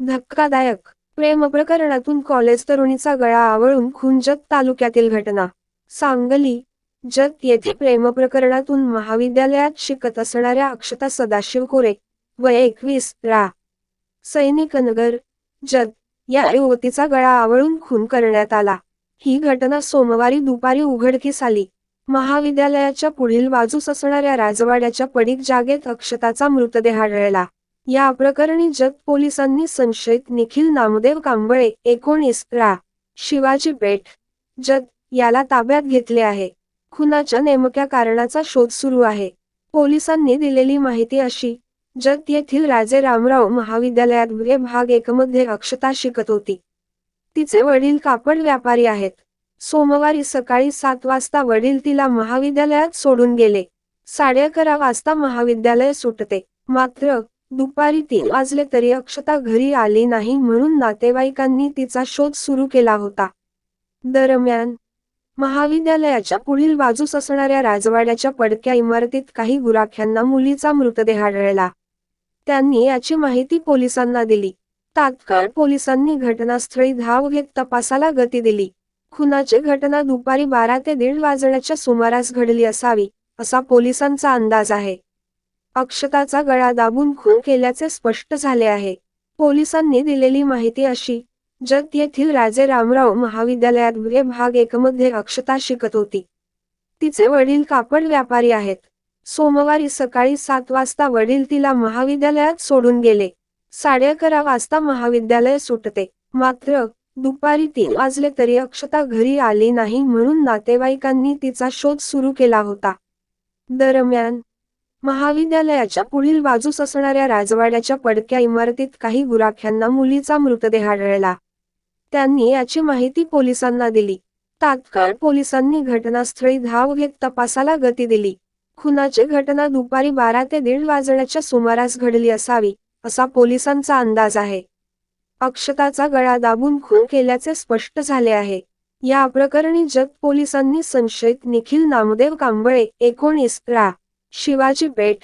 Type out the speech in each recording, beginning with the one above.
धक्कादायक. प्रेम प्रकरणातून कॉलेज तरुणीचा गळा आवळून खून जत तालुक्यातील घटना. सांगली जत येथे प्रेम प्रकरणातून महाविद्यालयात शिकत असणाऱ्या अक्षता सदाशिव कोरे वय एकवीस रा. सैनिक नगर जत या युवतीचा गळा आवळून खून करण्यात आला. ही घटना सोमवारी दुपारी उघडकीस आली. महाविद्यालयाच्या पुढील बाजूस असणाऱ्या राजवाड्याच्या पडीक जागेत अक्षताचा मृतदेह आढळला. या प्रकरणी जत पोलिसांनी संशयित निखिल नामदेव कांबळे एकोणीस रा. शिवाजी पेठ जत याला ताब्यात घेतले आहे. खुनाच्या नेमक्या कारणाचा शोध सुरू आहे. पोलिसांनी दिलेली माहिती अशी जत येथील राजे रामराव महाविद्यालयात वे भाग एकमध्ये अक्षता शिकत होती. तिचे वडील कापड व्यापारी आहेत. सोमवारी सकाळी सात वाजता वडील तिला महाविद्यालयात सोडून गेले. साडे अकरा वाजता महाविद्यालय सुटते. मात्र दुपारी तीन वाजले तरी अक्षता घरी आली नाही म्हणून नातेवाईकांनी तिचा शोध सुरू केला होता. दरम्यान महाविद्यालयाच्या पुढील बाजूस असणाऱ्या राजवाड्याच्या पडक्या इमारतीत काही गुराख्यांना मुलीचा मृतदेह आढळला. त्यांनी याची माहिती पोलिसांना दिली. तात्काळ पोलिसांनी घटनास्थळी धाव घेत तपासाला गती दिली. खुनाची घटना दुपारी बारा ते दीड वाजण्याच्या सुमारास घडली असावी असा पोलिसांचा अंदाज आहे. अक्षताचा गळा दाबून खून केल्याचे स्पष्ट झाले आहे. पोलिसांनी दिलेली माहिती अशी जत येथील राजे रामराव महाविद्यालयात वे भाग एकमध्ये अक्षता शिकत होती. तिचे वडील कापड व्यापारी आहेत. सोमवारी सकाळी सात वाजता वडील तिला महाविद्यालयात सोडून गेले. साडे अकरा वाजता महाविद्यालय सुटते. मात्र दुपारी तीन वाजले तरी अक्षता घरी आली नाही म्हणून नातेवाईकांनी तिचा शोध सुरू केला होता. दरम्यान महाविद्यालयाच्या पुढील बाजूस असणाऱ्या राजवाड्याच्या पडक्या इमारतीत काही गुराख्यांना मुलीचा मृतदेह आढळला. त्यांनी याची माहिती पोलिसांना दिली. तात्काळ पोलिसांनी घटनास्थळी धाव घेत तपासाला गती दिली. खुनाची घटना दुपारी बारा ते दीड वाजण्याच्या सुमारास घडली असावी असा पोलिसांचा अंदाज आहे. अक्षताचा गळा दाबून खून केल्याचे स्पष्ट झाले आहे. या प्रकरणी जत पोलिसांनी संशयित निखिल नामदेव कांबळे एकोणीस रा. शिवाजी बेट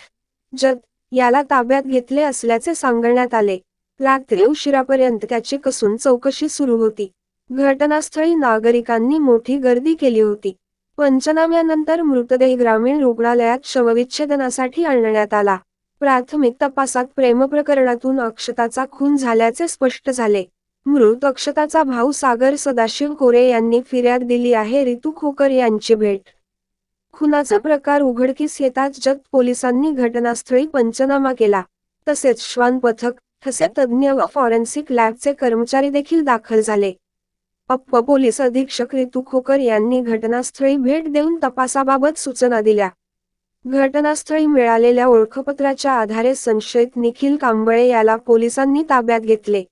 जत याला ताब्यात घेतले असल्याचे सांगण्यात आले. रात्री उशिरापर्यंत त्याची कसून चौकशी सुरू होती. घटनास्थळी नागरिकांनी मोठी गर्दी केली होती. पंचनाम्यानंतर मृतदेह ग्रामीण रुग्णालयात शवविच्छेदनासाठी आणण्यात आला. प्राथमिक तपासात प्रेमप्रकरणातून अक्षताचा खून झाल्याचे स्पष्ट झाले. मृत अक्षताचा भाऊ सागर सदाशिव कोरे यांनी फिर्याद दिली आहे. रितू खोकर यांची भेट खुनाचा प्रकार उघडकीस येताच जग पोलिसांनी घटनास्थळी पंचनामा केला. तसेच श्वान पथक ठसे तज्ज्ञ व फॉरेन्सिक लॅबचे कर्मचारी देखील दाखल झाले. अप्प पोलीस अधीक्षक रितू खोकर यांनी घटनास्थळी भेट देऊन तपासाबाबत सूचना दिल्या. घटनास्थळी मिळालेल्या ओळखपत्राच्या आधारे संशयित निखिल कांबळे याला पोलिसांनी ताब्यात घेतले.